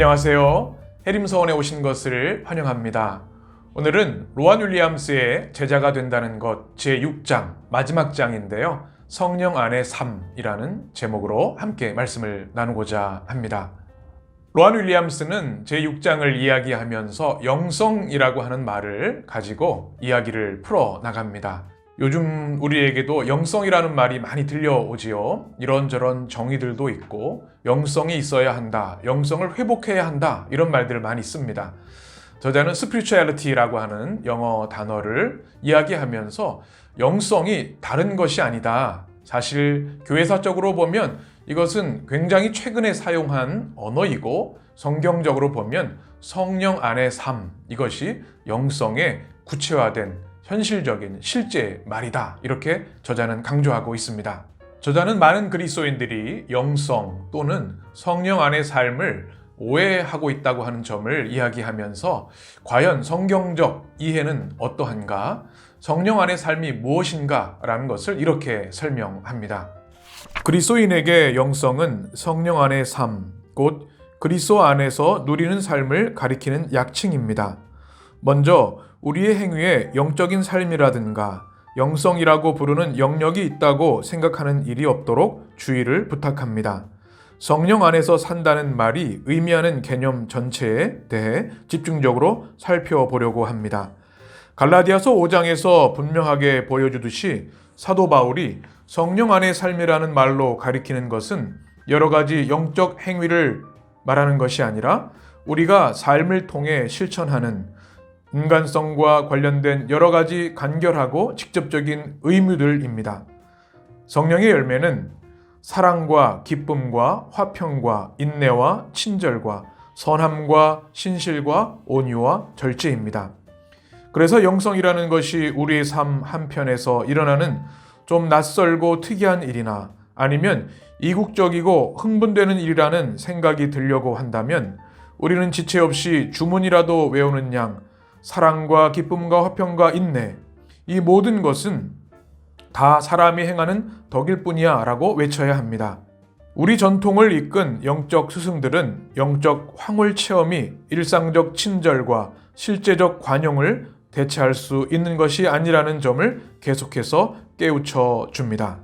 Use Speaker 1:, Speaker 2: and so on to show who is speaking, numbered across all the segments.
Speaker 1: 안녕하세요. 해림서원에 오신 것을 환영합니다. 오늘은 로안 윌리엄스의 제자가 된다는 것 제6장 마지막 장인데요. 성령 안의 삶이라는 제목으로 함께 말씀을 나누고자 합니다. 로안 윌리엄스는 제6장을 이야기하면서 영성이라고 하는 말을 가지고 이야기를 풀어 나갑니다. 요즘 우리에게도 영성이라는 말이 많이 들려오지요. 이런저런 정의들도 있고, 영성이 있어야 한다, 영성을 회복해야 한다, 이런 말들을 많이 씁니다. 저자는 spirituality라고 하는 영어 단어를 이야기하면서 영성이 다른 것이 아니다. 사실 교회사적으로 보면 이것은 굉장히 최근에 사용한 언어이고 성경적으로 보면 성령 안의 삶 이것이 영성의 구체화된 현실적인 실제 말이다. 이렇게 저자는 강조하고 있습니다. 저자는 많은 그리스도인들이 영성 또는 성령 안의 삶을 오해하고 있다고 하는 점을 이야기하면서 과연 성경적 이해는 어떠한가? 성령 안의 삶이 무엇인가? 라는 것을 이렇게 설명합니다. 그리스도인에게 영성은 성령 안의 삶, 곧 그리스도 안에서 누리는 삶을 가리키는 약칭입니다. 먼저 우리의 행위에 영적인 삶이라든가 영성이라고 부르는 영역이 있다고 생각하는 일이 없도록 주의를 부탁합니다. 성령 안에서 산다는 말이 의미하는 개념 전체에 대해 집중적으로 살펴보려고 합니다. 갈라디아서 5장에서 분명하게 보여주듯이 사도 바울이 성령 안의 삶이라는 말로 가리키는 것은 여러 가지 영적 행위를 말하는 것이 아니라 우리가 삶을 통해 실천하는 인간성과 관련된 여러 가지 간결하고 직접적인 의무들입니다. 성령의 열매는 사랑과 기쁨과 화평과 인내와 친절과 선함과 신실과 온유와 절제입니다. 그래서 영성이라는 것이 우리의 삶 한편에서 일어나는 좀 낯설고 특이한 일이나 아니면 이국적이고 흥분되는 일이라는 생각이 들려고 한다면 우리는 지체 없이 주문이라도 외우는 양 사랑과 기쁨과 화평과 인내 이 모든 것은 다 사람이 행하는 덕일 뿐이야 라고 외쳐야 합니다. 우리 전통을 이끈 영적 스승들은 영적 황홀 체험이 일상적 친절과 실제적 관용을 대체할 수 있는 것이 아니라는 점을 계속해서 깨우쳐 줍니다.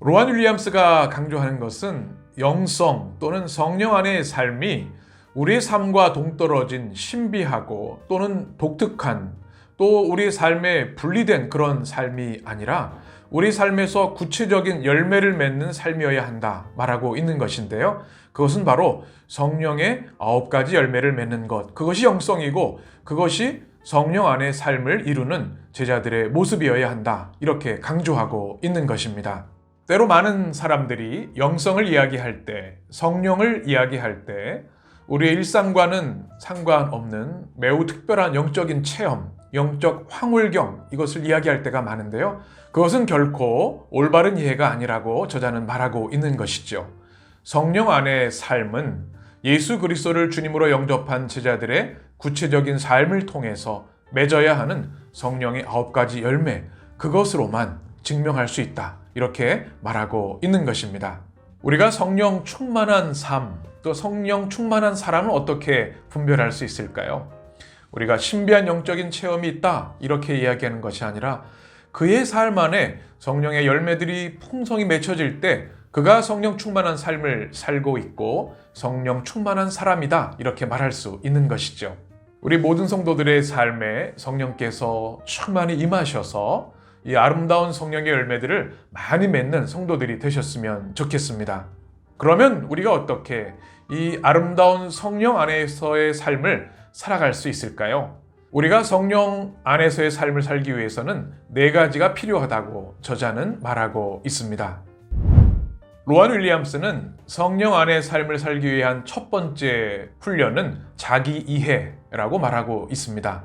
Speaker 1: 로안 윌리엄스가 강조하는 것은 영성 또는 성령 안의 삶이 우리의 삶과 동떨어진 신비하고 또는 독특한 또 우리 삶에 분리된 그런 삶이 아니라 우리 삶에서 구체적인 열매를 맺는 삶이어야 한다 말하고 있는 것인데요. 그것은 바로 성령의 아홉 가지 열매를 맺는 것. 그것이 영성이고 그것이 성령 안의 삶을 이루는 제자들의 모습이어야 한다. 이렇게 강조하고 있는 것입니다. 때로 많은 사람들이 영성을 이야기할 때, 성령을 이야기할 때, 우리의 일상과는 상관없는 매우 특별한 영적인 체험, 영적 황홀경, 이것을 이야기할 때가 많은데요. 그것은 결코 올바른 이해가 아니라고 저자는 말하고 있는 것이죠. 성령 안의 삶은 예수 그리스도를 주님으로 영접한 제자들의 구체적인 삶을 통해서 맺어야 하는 성령의 아홉 가지 열매, 그것으로만 증명할 수 있다. 이렇게 말하고 있는 것입니다. 우리가 성령 충만한 삶, 또 성령 충만한 사람은 어떻게 분별할 수 있을까요? 우리가 신비한 영적인 체험이 있다. 이렇게 이야기하는 것이 아니라 그의 삶 안에 성령의 열매들이 풍성히 맺혀질 때 그가 성령 충만한 삶을 살고 있고 성령 충만한 사람이다. 이렇게 말할 수 있는 것이죠. 우리 모든 성도들의 삶에 성령께서 충만히 임하셔서 이 아름다운 성령의 열매들을 많이 맺는 성도들이 되셨으면 좋겠습니다. 그러면 우리가 어떻게 이 아름다운 성령 안에서의 삶을 살아갈 수 있을까요? 우리가 성령 안에서의 삶을 살기 위해서는 네 가지가 필요하다고 저자는 말하고 있습니다. 로안 윌리엄스는 성령 안의 삶을 살기 위한 첫 번째 훈련은 자기 이해라고 말하고 있습니다.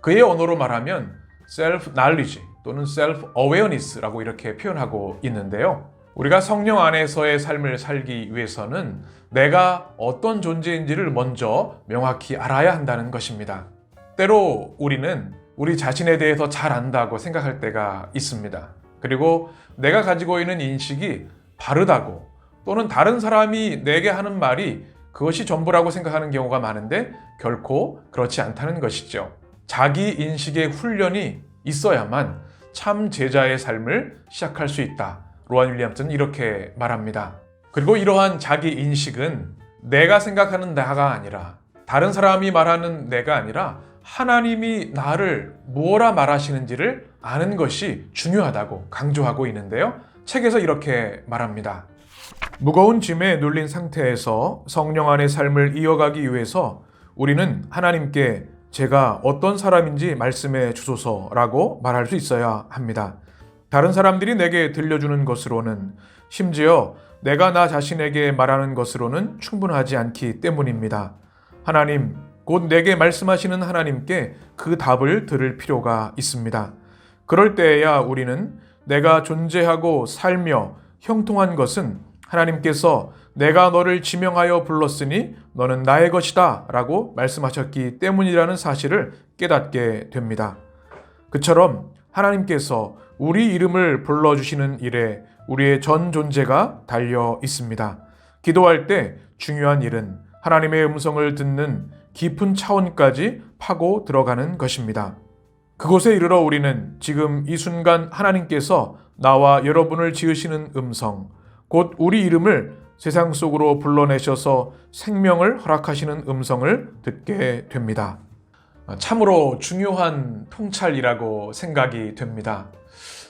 Speaker 1: 그의 언어로 말하면 self knowledge 또는 self awareness라고 이렇게 표현하고 있는데요. 우리가 성령 안에서의 삶을 살기 위해서는 내가 어떤 존재인지를 먼저 명확히 알아야 한다는 것입니다. 때로 우리는 우리 자신에 대해서 잘 안다고 생각할 때가 있습니다. 그리고 내가 가지고 있는 인식이 바르다고 또는 다른 사람이 내게 하는 말이 그것이 전부라고 생각하는 경우가 많은데 결코 그렇지 않다는 것이죠. 자기 인식의 훈련이 있어야만 참 제자의 삶을 시작할 수 있다. 로안 윌리엄스는 이렇게 말합니다. 그리고 이러한 자기 인식은 내가 생각하는 나가 아니라 다른 사람이 말하는 내가 아니라 하나님이 나를 무엇라 말하시는지를 아는 것이 중요하다고 강조하고 있는데요. 책에서 이렇게 말합니다. 무거운 짐에 눌린 상태에서 성령 안의 삶을 이어가기 위해서 우리는 하나님께 제가 어떤 사람인지 말씀해 주소서라고 말할 수 있어야 합니다. 다른 사람들이 내게 들려주는 것으로는 심지어 내가 나 자신에게 말하는 것으로는 충분하지 않기 때문입니다. 하나님, 곧 내게 말씀하시는 하나님께 그 답을 들을 필요가 있습니다. 그럴 때에야 우리는 내가 존재하고 살며 형통한 것은 하나님께서 내가 너를 지명하여 불렀으니 너는 나의 것이다 라고 말씀하셨기 때문이라는 사실을 깨닫게 됩니다. 그처럼 하나님께서 우리 이름을 불러주시는 일에 우리의 전 존재가 달려 있습니다. 기도할 때 중요한 일은 하나님의 음성을 듣는 깊은 차원까지 파고 들어가는 것입니다. 그곳에 이르러 우리는 지금 이 순간 하나님께서 나와 여러분을 지으시는 음성, 곧 우리 이름을 세상 속으로 불러내셔서 생명을 허락하시는 음성을 듣게 됩니다. 참으로 중요한 통찰이라고 생각이 됩니다.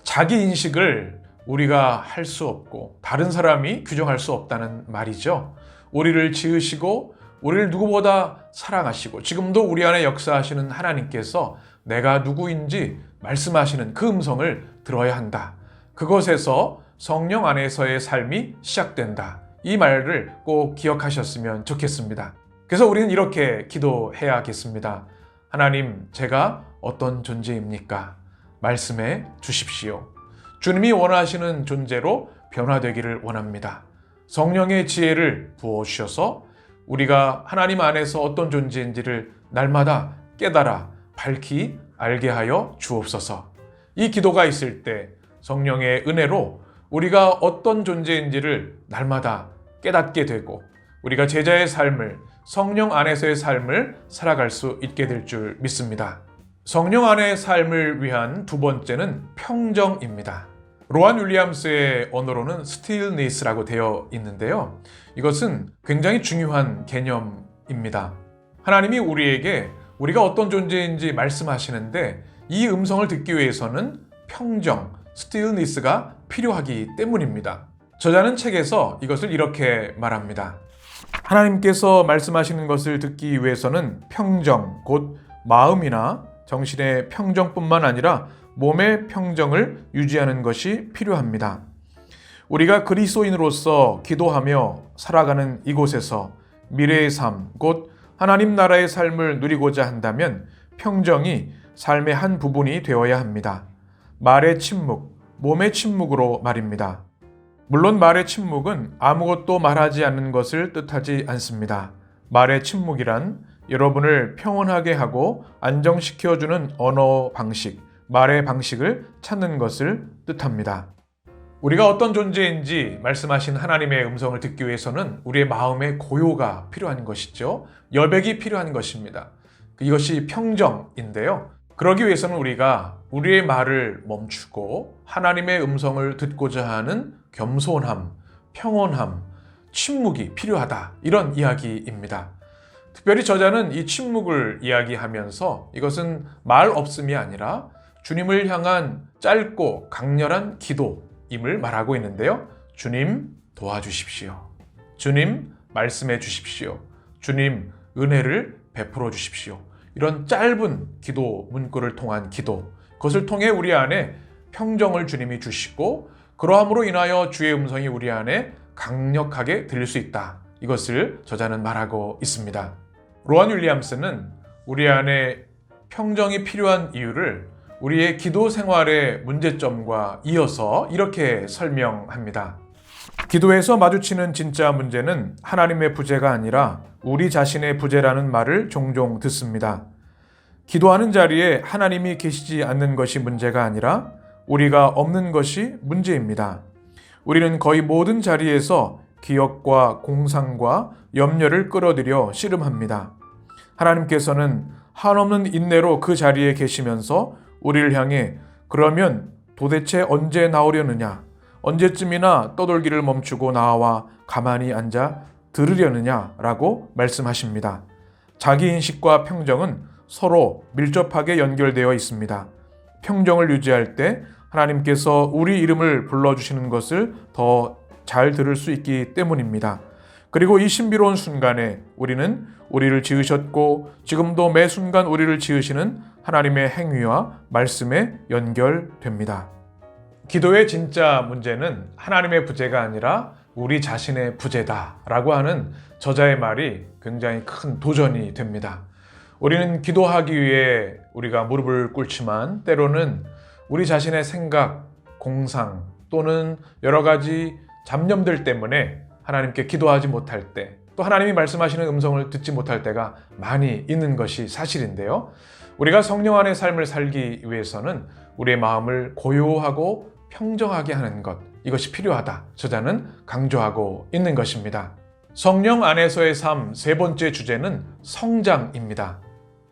Speaker 1: 자기 인식을 우리가 할 수 없고 다른 사람이 규정할 수 없다는 말이죠. 우리를 지으시고 우리를 누구보다 사랑하시고 지금도 우리 안에 역사하시는 하나님께서 내가 누구인지 말씀하시는 그 음성을 들어야 한다. 그것에서 성령 안에서의 삶이 시작된다. 이 말을 꼭 기억하셨으면 좋겠습니다. 그래서 우리는 이렇게 기도해야겠습니다. 하나님, 제가 어떤 존재입니까? 말씀해 주십시오. 주님이 원하시는 존재로 변화되기를 원합니다. 성령의 지혜를 부어주셔서 우리가 하나님 안에서 어떤 존재인지를 날마다 깨달아 밝히 알게 하여 주옵소서. 이 기도가 있을 때 성령의 은혜로 우리가 어떤 존재인지를 날마다 깨닫게 되고 우리가 제자의 삶을 성령 안에서의 삶을 살아갈 수 있게 될 줄 믿습니다. 성령 안의 삶을 위한 두 번째는 평정입니다. 로안 윌리엄스의 언어로는 stillness라고 되어 있는데요. 이것은 굉장히 중요한 개념입니다. 하나님이 우리에게 우리가 어떤 존재인지 말씀하시는데 이 음성을 듣기 위해서는 평정, stillness가 필요하기 때문입니다. 저자는 책에서 이것을 이렇게 말합니다. 하나님께서 말씀하시는 것을 듣기 위해서는 평정, 곧 마음이나 정신의 평정뿐만 아니라 몸의 평정을 유지하는 것이 필요합니다. 우리가 그리스도인으로서 기도하며 살아가는 이곳에서 미래의 삶, 곧 하나님 나라의 삶을 누리고자 한다면 평정이 삶의 한 부분이 되어야 합니다. 말의 침묵, 몸의 침묵으로 말입니다. 물론 말의 침묵은 아무것도 말하지 않는 것을 뜻하지 않습니다. 말의 침묵이란 여러분을 평온하게 하고 안정시켜주는 언어 방식, 말의 방식을 찾는 것을 뜻합니다. 우리가 어떤 존재인지 말씀하신 하나님의 음성을 듣기 위해서는 우리의 마음의 고요가 필요한 것이죠. 여백이 필요한 것입니다. 이것이 평정인데요. 그러기 위해서는 우리가 우리의 말을 멈추고 하나님의 음성을 듣고자 하는 겸손함, 평온함, 침묵이 필요하다. 이런 이야기입니다. 특별히 저자는 이 침묵을 이야기하면서 이것은 말 없음이 아니라 주님을 향한 짧고 강렬한 기도임을 말하고 있는데요. 주님 도와주십시오. 주님 말씀해 주십시오. 주님 은혜를 베풀어 주십시오. 이런 짧은 기도 문구를 통한 기도 그것을 통해 우리 안에 평정을 주님이 주시고 그러함으로 인하여 주의 음성이 우리 안에 강력하게 들릴 수 있다. 이것을 저자는 말하고 있습니다. 로안 윌리엄스는 우리 안에 평정이 필요한 이유를 우리의 기도 생활의 문제점과 이어서 이렇게 설명합니다. 기도에서 마주치는 진짜 문제는 하나님의 부재가 아니라 우리 자신의 부재라는 말을 종종 듣습니다. 기도하는 자리에 하나님이 계시지 않는 것이 문제가 아니라 우리가 없는 것이 문제입니다. 우리는 거의 모든 자리에서 기억과 공상과 염려를 끌어들여 씨름합니다. 하나님께서는 한없는 인내로 그 자리에 계시면서 우리를 향해 그러면 도대체 언제 나오려느냐? 언제쯤이나 떠돌기를 멈추고 나와 가만히 앉아 들으려느냐라고 말씀하십니다. 자기 인식과 평정은 서로 밀접하게 연결되어 있습니다. 평정을 유지할 때 하나님께서 우리 이름을 불러주시는 것을 더 잘 들을 수 있기 때문입니다. 그리고 이 신비로운 순간에 우리는 우리를 지으셨고 지금도 매 순간 우리를 지으시는 하나님의 행위와 말씀에 연결됩니다. 기도의 진짜 문제는 하나님의 부재가 아니라 우리 자신의 부재다라고 하는 저자의 말이 굉장히 큰 도전이 됩니다. 우리는 기도하기 위해 우리가 무릎을 꿇지만 때로는 우리 자신의 생각, 공상 또는 여러 가지 잡념들 때문에 하나님께 기도하지 못할 때, 또 하나님이 말씀하시는 음성을 듣지 못할 때가 많이 있는 것이 사실인데요. 우리가 성령 안의 삶을 살기 위해서는 우리의 마음을 고요하고 평정하게 하는 것, 이것이 필요하다. 저자는 강조하고 있는 것입니다. 성령 안에서의 삶 세 번째 주제는 성장입니다.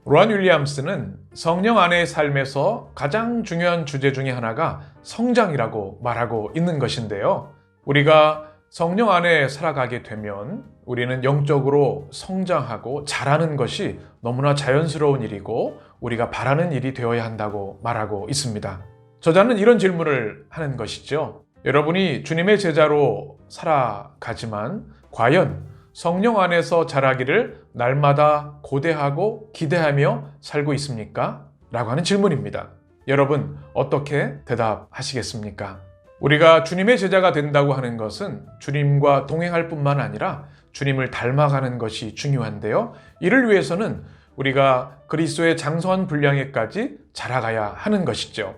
Speaker 1: 로안 윌리엄스는 성령 안의 삶에서 가장 중요한 주제 중에 하나가 성장이라고 말하고 있는 것인데요. 우리가 성령 안에 살아가게 되면 우리는 영적으로 성장하고 자라는 것이 너무나 자연스러운 일이고 우리가 바라는 일이 되어야 한다고 말하고 있습니다. 저자는 이런 질문을 하는 것이죠. 여러분이 주님의 제자로 살아가지만 과연 성령 안에서 자라기를 날마다 고대하고 기대하며 살고 있습니까? 라고 하는 질문입니다. 여러분, 어떻게 대답하시겠습니까? 우리가 주님의 제자가 된다고 하는 것은 주님과 동행할 뿐만 아니라 주님을 닮아가는 것이 중요한데요. 이를 위해서는 우리가 그리스도의 장성한 분량에까지 자라가야 하는 것이죠.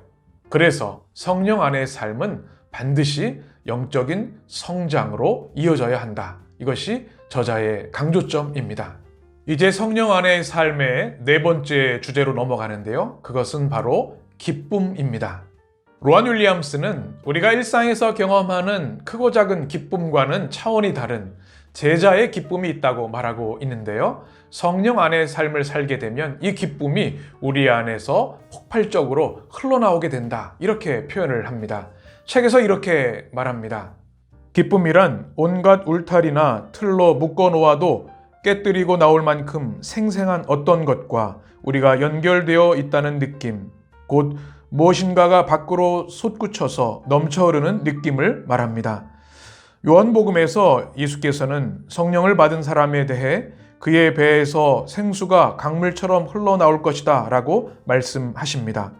Speaker 1: 그래서 성령 안의 삶은 반드시 영적인 성장으로 이어져야 한다. 이것이 저자의 강조점입니다. 이제 성령 안의 삶의 네 번째 주제로 넘어가는데요. 그것은 바로 기쁨입니다. 로안 윌리엄스는 우리가 일상에서 경험하는 크고 작은 기쁨과는 차원이 다른 제자의 기쁨이 있다고 말하고 있는데요. 성령 안의 삶을 살게 되면 이 기쁨이 우리 안에서 폭발적으로 흘러나오게 된다. 이렇게 표현을 합니다. 책에서 이렇게 말합니다. 기쁨이란 온갖 울타리나 틀로 묶어 놓아도 깨뜨리고 나올 만큼 생생한 어떤 것과 우리가 연결되어 있다는 느낌, 곧 무엇인가가 밖으로 솟구쳐서 넘쳐 흐르는 느낌을 말합니다. 요한복음에서 예수께서는 성령을 받은 사람에 대해 그의 배에서 생수가 강물처럼 흘러나올 것이다 라고 말씀하십니다.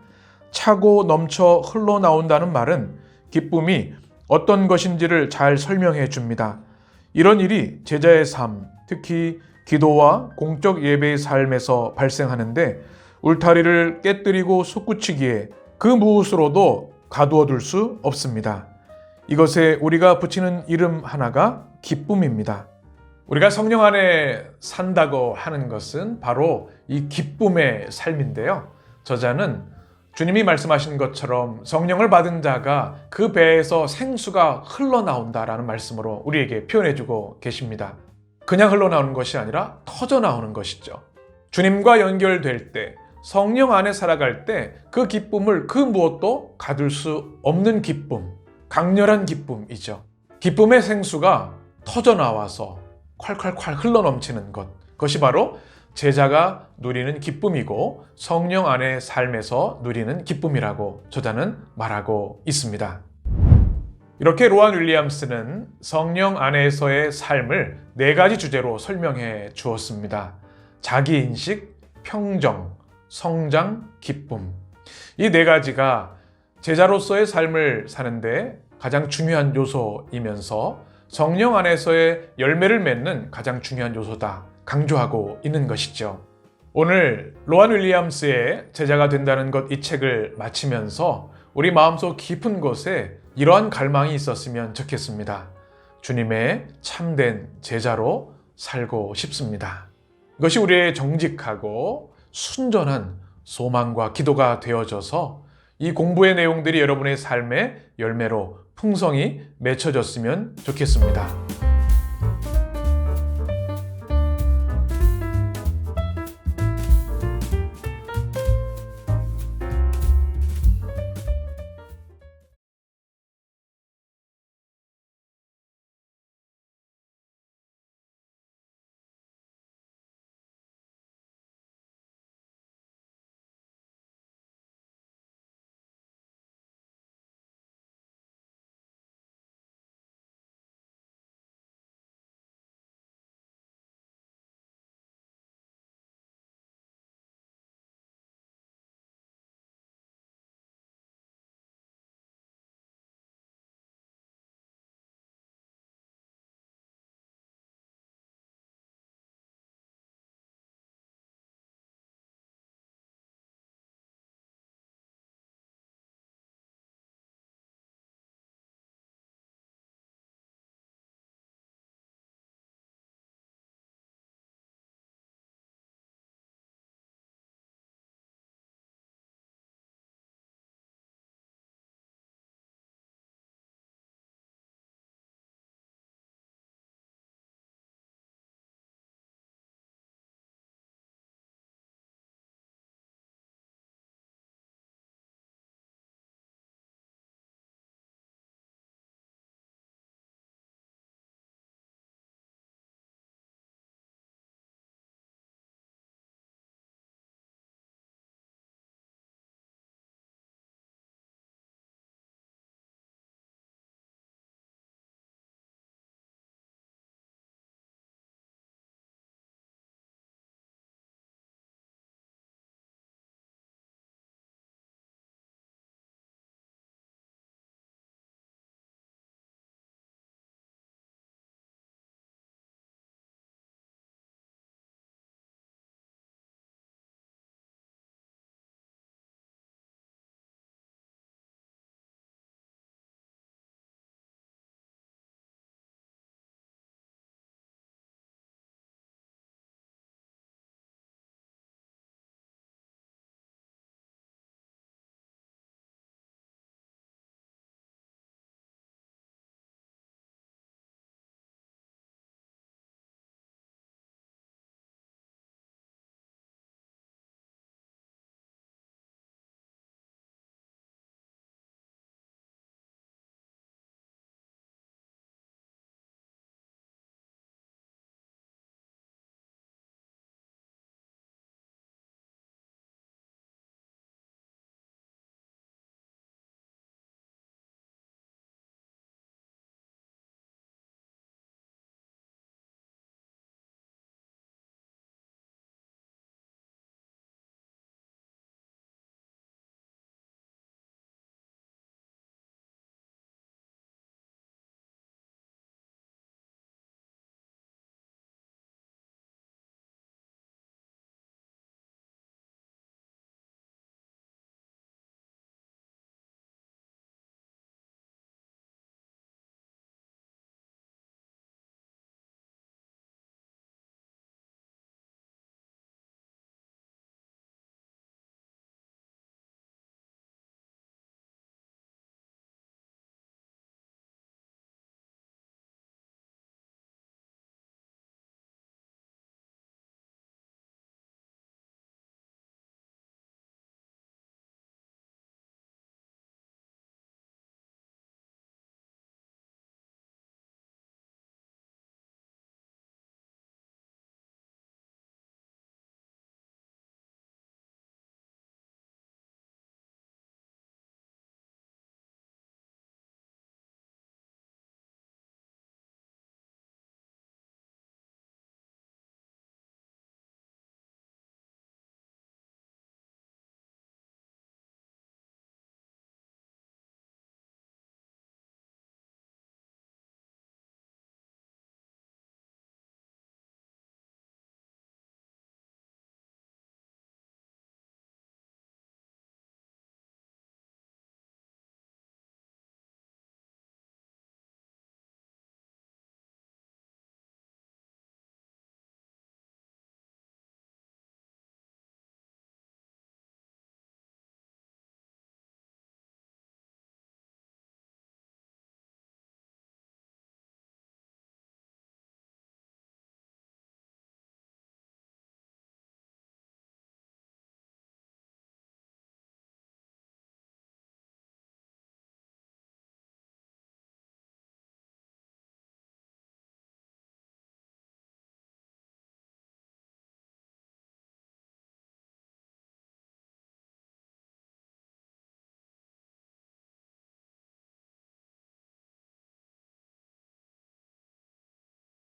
Speaker 1: 차고 넘쳐 흘러나온다는 말은 기쁨이 어떤 것인지를 잘 설명해 줍니다. 이런 일이 제자의 삶, 특히 기도와 공적 예배의 삶에서 발생하는데 울타리를 깨뜨리고 솟구치기에 그 무엇으로도 가두어 둘 수 없습니다. 이것에 우리가 붙이는 이름 하나가 기쁨입니다. 우리가 성령 안에 산다고 하는 것은 바로 이 기쁨의 삶인데요. 저자는 주님이 말씀하신 것처럼 성령을 받은 자가 그 배에서 생수가 흘러나온다라는 말씀으로 우리에게 표현해주고 계십니다. 그냥 흘러나오는 것이 아니라 터져 나오는 것이죠. 주님과 연결될 때, 성령 안에 살아갈 때 그 기쁨을 그 무엇도 가둘 수 없는 기쁨, 강렬한 기쁨이죠. 기쁨의 생수가 터져 나와서 콸콸콸 흘러 넘치는 것. 그것이 바로 제자가 누리는 기쁨이고 성령 안의 삶에서 누리는 기쁨이라고 저자는 말하고 있습니다. 이렇게 로안 윌리엄스는 성령 안에서의 삶을 네 가지 주제로 설명해 주었습니다. 자기 인식, 평정, 성장, 기쁨. 이 네 가지가 제자로서의 삶을 사는데 가장 중요한 요소이면서 성령 안에서의 열매를 맺는 가장 중요한 요소다. 강조하고 있는 것이죠. 오늘 로안 윌리엄스의 제자가 된다는 것 이 책을 마치면서 우리 마음속 깊은 곳에 이러한 갈망이 있었으면 좋겠습니다. 주님의 참된 제자로 살고 싶습니다. 이것이 우리의 정직하고 순전한 소망과 기도가 되어져서 이 공부의 내용들이 여러분의 삶의 열매로 풍성히 맺혀졌으면 좋겠습니다.